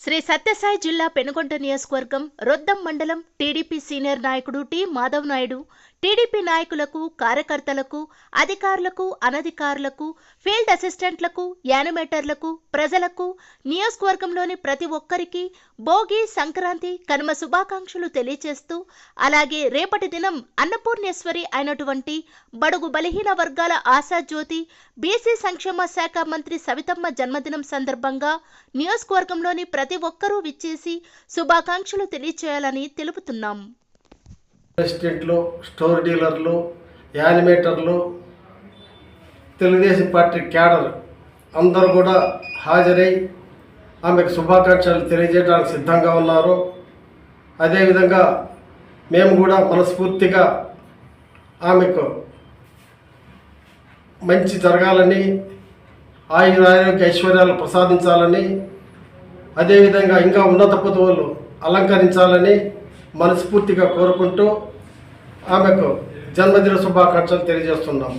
శ్రీ సత్యసాయి జిల్లా పెనుగొండ నియోజకవర్గం రొద్దం మండలం టీడీపీ సీనియర్ నాయకుడు టి మాధవ్ నాయుడు టీడీపీ నాయకులకు కార్యకర్తలకు అధికారులకు అనధికారులకు ఫీల్డ్ అసిస్టెంట్లకు యానిమేటర్లకు ప్రజలకు నియోజకవర్గంలోని ప్రతి ఒక్కరికి భోగి సంక్రాంతి కనుమ శుభాకాంక్షలు తెలియచేస్తూ అలాగే రేపటి దినం అన్నపూర్ణేశ్వరి అయినటువంటి బడుగు బలహీన వర్గాల ఆశాజ్యోతి బీసీ సంక్షేమ శాఖ మంత్రి సవితమ్మ జన్మదినం సందర్భంగా నియోజకవర్గంలోని ప్రతి ఒక్కరూ విచ్చేసి శుభాకాంక్షలు తెలియచేయాలని తెలుపుతున్నాం. అసిస్టెంట్లు స్టోర్ డీలర్లు యానిమేటర్లు తెలుగుదేశం పార్టీ క్యాడర్ అందరూ కూడా హాజరై ఆమెకు శుభాకాంక్షలు తెలియజేయడానికి సిద్ధంగా ఉన్నారు. అదేవిధంగా మేము కూడా మనస్ఫూర్తిగా ఆమెకు మంచి జరగాలని ఆయుర ఆరోగ్య ఐశ్వర్యాలు ప్రసాదించాలని అదేవిధంగా ఇంకా ఉన్నత పదవులు అలంకరించాలని మనస్ఫూర్తిగా కోరుకుంటూ ఆమెకు జన్మదిన శుభాకాంక్షలు తెలియజేస్తున్నాము.